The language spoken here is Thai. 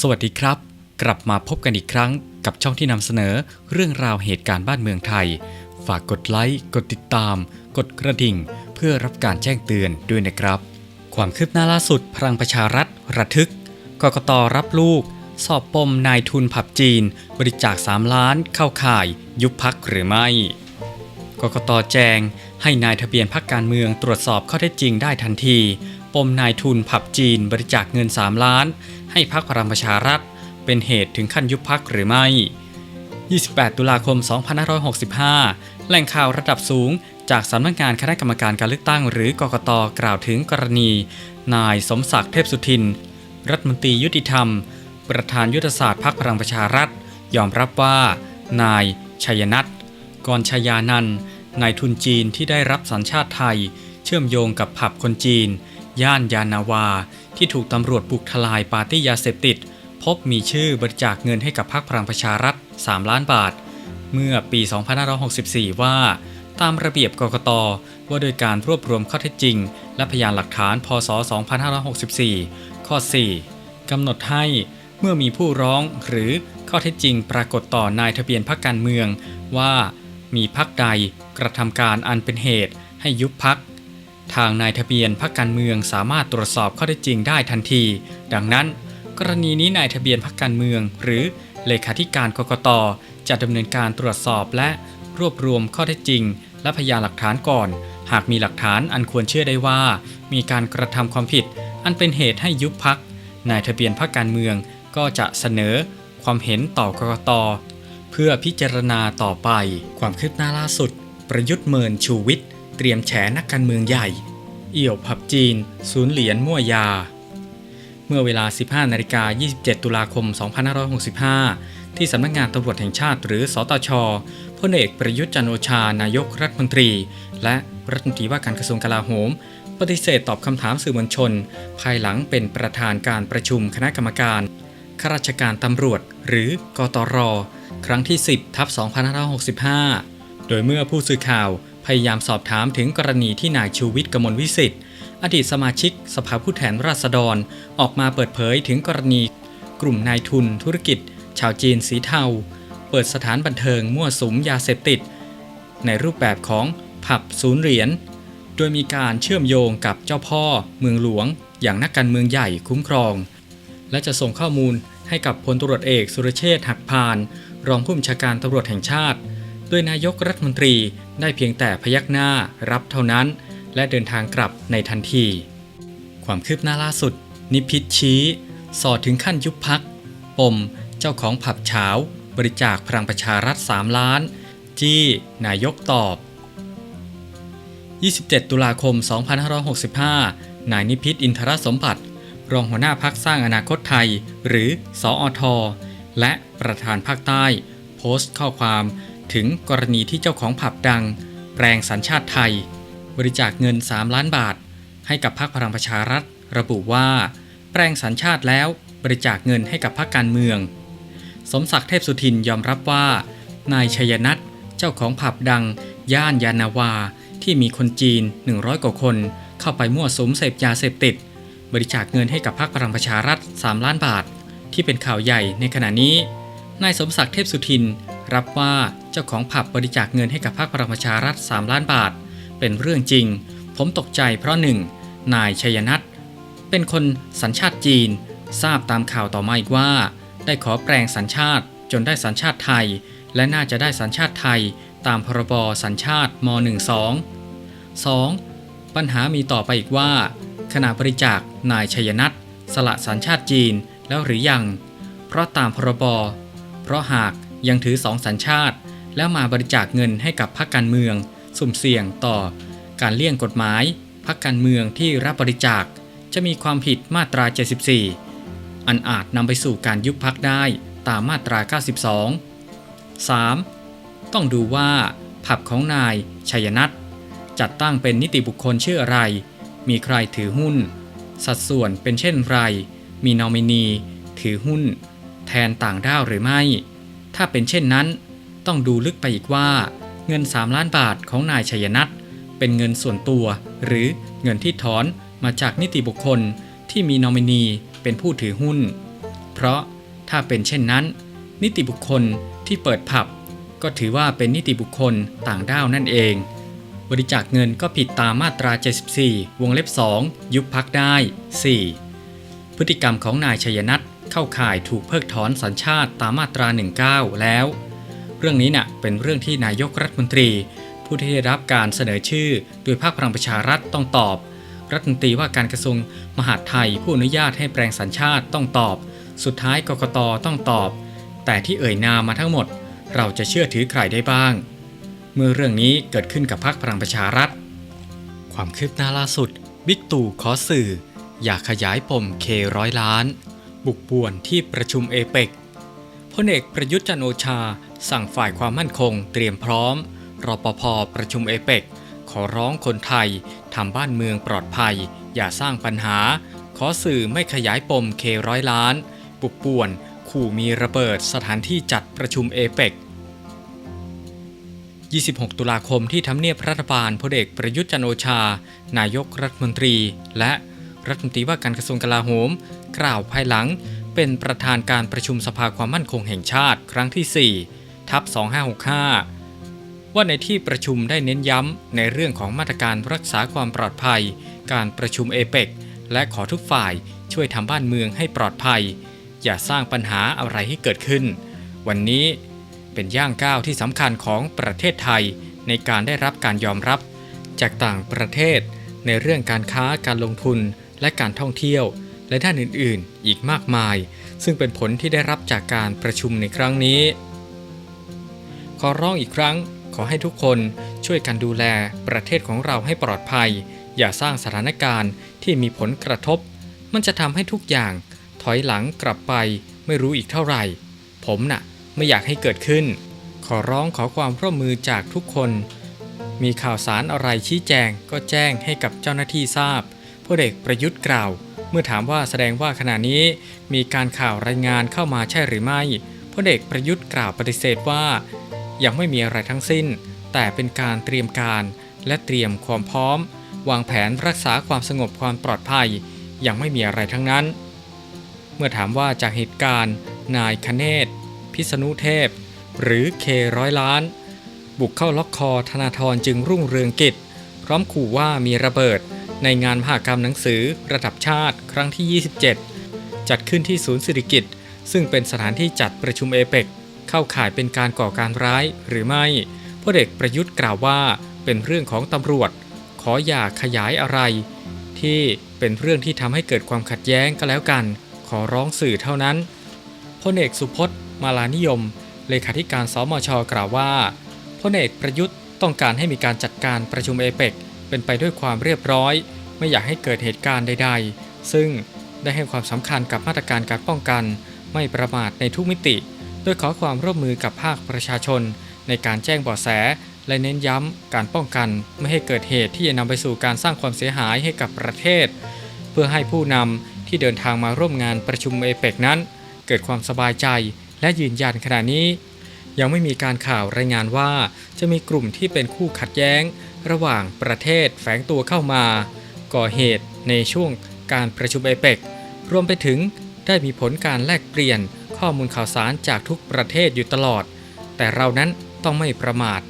สวัสดีครับ กลับมาพบกันอีกครั้งกับช่องที่นำเสนอเรื่องราวเหตุการณ์บ้านเมืองไทย ฝากกดไลค์กดติดตาม กดกระดิ่ง เพื่อรับการแจ้งเตือนด้วยนะครับ ความคืบหน้าล่าสุดพลังประชารัฐ ระทึกกกตรับลูก สอบปมนายทุนผับจีน บริจาค 3 ล้านเข้าข่าย ยุบพักหรือไม่กกตแจง ให้นายทะเบียนพักการเมืองตรวจสอบข้อเท็จจริงได้ทันที ปมนายทุนผับจีนบริจาคเงิน 3 ล้าน ให้พักพลังประชารัฐ เป็นเหตุถึงขั้นยุบพักหรือไม่ 28 ตุลาคม 2565 แหล่งข่าวระดับสูง จากสำนักงานคณะกรรมการการเลือกตั้งหรือกกตกล่าวถึงกรณี นายสมศักดิ์เทพสุทิน รัฐมนตรียุติธรรม ประธานยุทธศาสตร์พรรคพลังประชารัฐ ยอมรับว่า นาย ชัยนัทกรชยานันนายทุนจีนที่ได้รับสัญชาติไทย เชื่อมโยงกับผับคนจีน ย่านยานาวา ที่ถูกตำรวจบุกทลายปาร์ตี้ยาเสพติด พบมีชื่อบริจาคเงินให้กับพรรคพลังประชารัฐ 3 ล้านบาท เมื่อปี 2564 ว่า ตามระเบียบกกต ว่าโดยการรวบรวมข้อเท็จจริง และพยานหลักฐาน พศ 2564 ข้อ 4 กำหนดให้เมื่อมีผู้ร้องหรือข้อเท็จจริงปรากฏต่อนายทะเบียนพรรคการเมืองว่ามีพรรคใดกระทำการอันเป็นเหตุให้ยุบพัก ทางนายทะเบียนพรรคการเมืองสามารถตรวจสอบข้อเท็จจริงได้ทันที ดังนั้น กรณีนี้นายทะเบียนพรรคการเมือง หรือเลขาธิการกกตจะดำเนินการตรวจสอบและรวบรวมข้อเท็จจริง และพยานหลักฐานก่อน หากมีหลักฐานอันควรเชื่อได้ว่า มีการกระทำความผิด อันเป็นเหตุให้ยุบพักนายทะเบียนพรรคการเมืองก็จะเสนอความเห็นต่อกกตเพื่อพิจารณาต่อไป ความคืบหน้าล่าสุด ประยุทธ์เมินชูวิทย์ เตรียมแฉนักการเมืองใหญ่ เอี่ยวผับจีน ศูนย์เหรียญมั่วยา เมื่อเวลา 15นาฬิกา27 ตุลาคม 2565 ที่สำนักงานตำรวจแห่งชาติหรือ สตชพลเอกประยุทธ์จันโอชา นายกรัฐมนตรี และรัฐมนตรีว่าการกระทรวงกลาโหม ปฏิเสธตอบคำถามสื่อมวลชน ภายหลังเป็นประธานการประชุมคณะกรรมการข้าราชการตำรวจ หรือกตร ครั้งที่ 10ทับ2565 โดยเมื่อผู้สื่อข่าว พยายามสอบถามถึงกรณีที่นายชูวิทย์กมลวิสิทธิ์อดีตสมาชิกสภาผู้แทนราษฎร ออกมาเปิดเผยถึงกรณี กลุ่มนายทุนธุรกิจ ชาวจีนสีเทา เปิดสถานบันเทิงมั่วสุมยาเสพติด ในรูปแบบของผับศูนย์เหรียญ โดยมีการเชื่อมโยงกับเจ้าพ่อ เมืองหลวง อย่างนักการเมืองใหญ่คุ้มครอง และจะส่งข้อมูลให้กับพลตรวจเอกสุรเชษฐ์หักพาน รองผู้บัญชาการตำรวจแห่งชาติ ยนายกรัฐมนตรีได้เพียงแต่พยักหน้ารับเท่านั้น และเดินทางกลับในทันที ความคืบหน้าล่าสุด นิพิษชี้ สอดถึงขั้นยุบพัก ปม เจ้าของผับเช้าบริจาคพลังประชารัฐ 3 ล้าน จี้ นายกตอบ 27 ตุลาคม 2565 นายนิพิษอินทรสมบัติ รองหัวหน้าพักสร้างอนาคตไทย หรือ สออทและประธานภาคใต้ โพสต์ข้อความ ถึงกรณีที่เจ้าของผับดัง แปลงสัญชาติไทย บริจาคเงิน 3 ล้านบาท ให้กับพรรคพลังประชารัฐ ระบุว่า แปลงสัญชาติแล้วบริจาคเงินให้กับพรรคการเมือง สมศักดิ์เทพสุทินยอมรับว่า นายชัยนัทเจ้าของผับดัง ย่านยานาวา ที่มีคนจีน 100 กว่าคน เข้าไปมั่วสุมเสพยาเสพติด บริจาคเงินให้กับพรรคพลังประชารัฐ 3 ล้านบาท ที่เป็นข่าวใหญ่ในขณะนี้นายสมศักดิ์เทพสุทิน รับว่าเจ้าของผับบริจาคเงินให้กับพรรคพลังประชารัฐ 3 ล้านบาท เป็นเรื่องจริง ผมตกใจเพราะหนึ่งนายชัยนัทเป็นคนสัญชาติจีน ทราบตามข่าวต่อมาอีกว่า ได้ขอแปลงสัญชาติจนได้สัญชาติไทย และน่าจะได้สัญชาติไทย ตามพรบสัญชาติม .12 2. ปัญหามีต่อไปอีกว่า ขณะบริจาคนายชัยนัทสละสัญชาติจีนแล้วหรือยัง เพราะตามพรบ เพราะหาก ยังถือสองสัญชาติ แล้วมาบริจาคเงินให้กับพรรคการเมือง สุ่มเสี่ยงต่อ การเลี่ยงกฎหมายพรรคการเมืองที่รับบริจาค จะมีความผิดมาตรา 74 อันอาจนำไปสู่การยุบพักได้ตามมาตรา 92 3. ต้องดูว่า ผับของนายชัยนัทจัดตั้งเป็นนิติบุคคลชื่ออะไร มีใครถือหุ้น สัดส่วนเป็นเช่นไร มีนอมินี ถือหุ้น แทนต่างด้าวหรือไม่ ถ้าเป็นเช่นนั้น ต้องดูลึกไปอีกว่า เงิน 3 ล้านบาทของนายชัยนัทเป็นเงินส่วนตัว หรือเงินที่ถอนมาจากนิติบุคคลที่มีนอมินีเป็นผู้ถือหุ้น เพราะถ้าเป็นเช่นนั้น นิติบุคคลที่เปิดผับ ก็ถือว่าเป็นนิติบุคคลต่างด้าวนั่นเอง บริจาคเงินก็ผิดตามมาตรา 74 วงเล็บ 2 ยุบพักได้ 4. พฤติกรรมของนายชัยนัท เข้าข่ายถูกเพิกถอนสัญชาติตามมาตรา 19 แล้ว เรื่องนี้น่ะเป็นเรื่องที่นายกรัฐมนตรี ผู้ที่ได้รับการเสนอชื่อ โดยภาคพลังประชารัฐต้องตอบ รัฐมนตรีว่าการกระทรวงมหาดไทยผู้อนุญาตให้แปลงสัญชาติต้องตอบ สุดท้ายกกตต้องตอบ แต่ที่เอ่ยนามมาทั้งหมด เราจะเชื่อถือใครได้บ้าง เมื่อเรื่องนี้เกิดขึ้นกับพรรคพลังประชารัฐ ความคืบหน้าล่าสุดบิ๊กตู่ขอสื่อ อยากขยายปมเคร้อยล้าน บุกป่วนที่ประชุมเอเปกพลเอกประยุทธ์จันโอชา สั่งฝ่ายความมั่นคงเตรียมพร้อม รปภประชุมเอเปกขอร้องคนไทยทำบ้านเมืองปลอดภัย อย่าสร้างปัญหา ขอสื่อไม่ขยายปมเคร้อยล้าน บุกป่วน ขู่มีระเบิดสถานที่จัดประชุมเอเปก26 ตุลาคมที่ทำเนียบรัฐบาลพลเอกประยุทธ์จันโอชา นายกรัฐมนตรี และ รัฐมนตรีว่าการกระทรวงกลาโหม กล่าวภายหลัง เป็นประธานการประชุมสภาความมั่นคงแห่งชาติ ครั้งที่4ทับ2565 ว่าในที่ประชุมได้เน้นย้ำในเรื่องของมาตรการรักษาความปลอดภัย การประชุมเอเปกและขอทุกฝ่ายช่วยทำบ้านเมืองให้ปลอดภัย อย่าสร้างปัญหาอะไรให้เกิดขึ้น วันนี้เป็นย่างก้าวที่สำคัญของประเทศไทยในการได้รับการยอมรับ จากต่างประเทศในเรื่องการค้าการลงทุน และการท่องเที่ยว และด้านอื่นๆ อีกมากมาย ซึ่งเป็นผลที่ได้รับจากการประชุมในครั้งนี้ ขอร้องอีกครั้งขอให้ทุกคนช่วยกันดูแลประเทศของเราให้ปลอดภัย อย่าสร้างสถานการณ์ที่มีผลกระทบ มันจะทำให้ทุกอย่างถอยหลังกลับไปไม่รู้อีกเท่าไหร่ ผมน่ะไม่อยากให้เกิดขึ้น ขอร้องขอความร่วมมือจากทุกคน มีข่าวสารอะไรชี้แจงก็แจ้งให้กับเจ้าหน้าที่ทราบ พลเอกประยุทธ์กล่าว เมื่อถามว่าแสดงว่าขณะนี้มีการข่าวรายงานเข้ามาใช่หรือไม่พลเอกประยุทธ์กล่าวปฏิเสธว่า ยังไม่มีอะไรทั้งสิ้น แต่เป็นการเตรียมการและเตรียมความพร้อม วางแผนรักษาความสงบความปลอดภัย ยังไม่มีอะไรทั้งนั้น เมื่อถามว่าจากเหตุการณ์ นายคเนศพิษณุเทพ หรือเคร้อยล้าน บุกเข้าล็อกคอธนาธรจึงรุ่งเรืองกิจ พร้อมขู่ว่ามีระเบิด ในงานมหากรรมหนังสือระดับชาติครั้งที่ 27 จัดขึ้นที่ศูนย์สิริกิตซึ่งเป็นสถานที่จัดประชุมเอเปกเข้าข่ายเป็นการก่อการร้ายหรือไม่พลเอกประยุทธ์กล่าวว่าเป็นเรื่องของตำรวจ ขออย่าขยายอะไร ที่เป็นเรื่องที่ทำให้เกิดความขัดแย้งก็แล้วกัน ขอร้องสื่อเท่านั้นพลเอกสุพจน์ มาลานิยม เลขาธิการสมชกล่าวว่าพลเอกประยุทธ์ต้องการให้มีการจัดการประชุมเอเปก เป็นไปด้วยความเรียบร้อย ไม่อยากให้เกิดเหตุการณ์ใด ๆ ซึ่งได้ให้ความสำคัญกับมาตรการการป้องกัน ไม่ประมาทในทุกมิติ โดยขอความร่วมมือกับภาคประชาชน ในการแจ้งเบาะแส และเน้นย้ำการป้องกันไม่ให้เกิดเหตุที่จะนำไปสู่การสร้างความเสียหายให้กับประเทศ เพื่อให้ผู้นำที่เดินทางมาร่วมงานประชุมเอเปกนั้น เกิดความสบายใจและยืนยันขณะนี้ ยังไม่มีการข่าวรายงานว่าจะมีกลุ่มที่เป็นคู่ขัดแย้ง ระหว่างประเทศแฝงตัวเข้ามา ก่อเหตุในช่วงการประชุมเอเปกรวมไปถึงได้มีผลการแลกเปลี่ยนข้อมูลข่าวสารจากทุกประเทศอยู่ตลอด แต่เรานั้นต้องไม่ประมาท